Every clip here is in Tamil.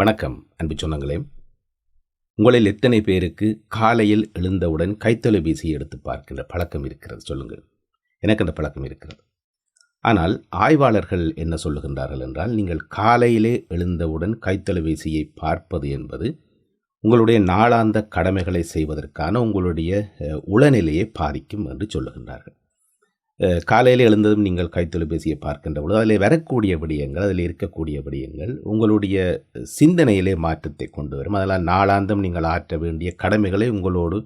வணக்கம் அன்பு சொன்னங்களே உங்களில் எத்தனை பேருக்கு காலையில் எழுந்தவுடன் கைத்தொலைபேசியை எடுத்து பார்க்கின்ற பழக்கம் இருக்கிறது சொல்லுங்கள். எனக்கு அந்த பழக்கம் இருக்கிறது. ஆனால் ஆய்வாளர்கள் என்ன சொல்லுகின்றார்கள் என்றால் நீங்கள் காலையிலே எழுந்தவுடன் கைத்தொலைபேசியை பார்ப்பது என்பது உங்களுடைய நாளாந்த கடமைகளை செய்வதற்கான உங்களுடைய உளநிலையை பாதிக்கும் என்று சொல்லுகின்றார்கள். காலையில் எழுந்ததும் நீங்கள் கைத்தொலைபேசியை பார்க்கின்ற பொழுது அதில் வரக்கூடிய விடயங்கள் அதில் இருக்கக்கூடிய விடயங்கள் உங்களுடைய சிந்தனையிலே மாற்றத்தை கொண்டு வரும். அதனால் நாளாந்தம் நீங்கள் ஆற்ற வேண்டிய கடமைகளை உங்களோடு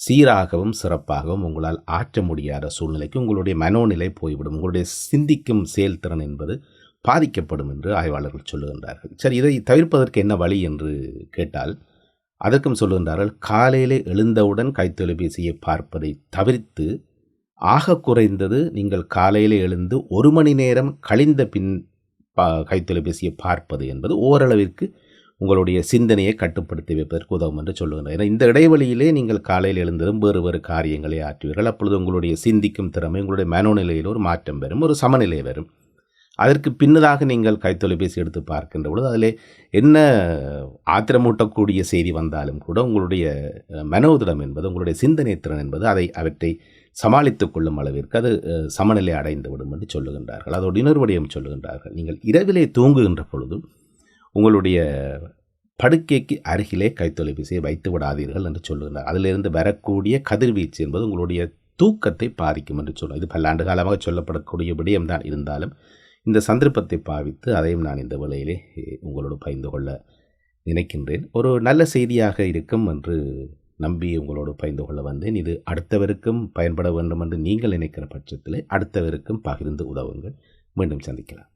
சீராகவும் சிறப்பாகவும் உங்களால் ஆற்ற முடியாத சூழ்நிலைக்கு உங்களுடைய மனோநிலை போய்விடும். உங்களுடைய சிந்திக்கும் செயல்திறன் என்பது பாதிக்கப்படும் என்று ஆய்வாளர்கள் சொல்லுகின்றார்கள். சரி இதை தவிர்ப்பதற்கு என்ன வழி என்று கேட்டால் அதற்கும் சொல்லுகின்றார்கள் காலையிலே எழுந்தவுடன் கைத்தொலைபேசியை பார்ப்பதை தவிர்த்து ஆக குறைந்தது நீங்கள் காலையில் எழுந்து ஒரு மணி நேரம் கழிந்த பின் பா கைத்தொலைபேசியை பார்ப்பது என்பது ஓரளவிற்கு உங்களுடைய சிந்தனையை கட்டுப்படுத்தி வைப்பதற்கு உதவும் என்று சொல்லுகின்றனர். ஏன்னா இந்த இடைவெளியிலே நீங்கள் காலையில் எழுந்ததும் வேறு வேறு காரியங்களை ஆற்றுவீர்கள். அப்பொழுது உங்களுடைய சிந்திக்கும் திறமை உங்களுடைய மனோநிலையில் ஒரு மாற்றம் வரும் ஒரு சமநிலை வரும். அதற்கு பின்னதாக நீங்கள் கைத்தொலைபேசி எடுத்து பார்க்கின்ற பொழுது அதில் என்ன ஆத்திரமூட்டக்கூடிய செய்தி வந்தாலும் கூட உங்களுடைய மனோதிடம் என்பது உங்களுடைய சிந்தனை திறன் என்பது அதை அவற்றை சமாளித்துக் கொள்ளும் அளவிற்கு அது சமநிலை அடைந்து விடும் என்று சொல்லுகின்றார்கள். அதோடு இன்னொரு வடிவம் சொல்லுகின்றார்கள். நீங்கள் இரவிலே தூங்குகின்ற பொழுது உங்களுடைய படுக்கைக்கு அருகிலே கைத்தொலைபேசியை வைத்து விடாதீர்கள் என்று சொல்லுகின்றார். அதிலிருந்து வரக்கூடிய கதிர்வீச்சு என்பது உங்களுடைய தூக்கத்தை பாதிக்கும் என்று சொல்லும் இது பல்லாண்டு காலமாக சொல்லப்படக்கூடிய விடயம்தான். இருந்தாலும் இந்த சந்தர்ப்பத்தை பாவித்து அதையும் நான் இந்த வேளையிலே உங்களோடு பகிர்ந்து கொள்ள நினைக்கின்றேன். ஒரு நல்ல செய்தியாக இருக்கும் என்று நம்பி உங்களோடு பகிர்ந்து கொள்ள வந்தேன். இது அடுத்தவருக்கும் பயன்பட வேண்டும் என்று நீங்கள் நினைக்கிற பட்சத்தில் அடுத்தவருக்கும் பகிர்ந்து உதவுங்கள். மீண்டும் சந்திக்கலாம்.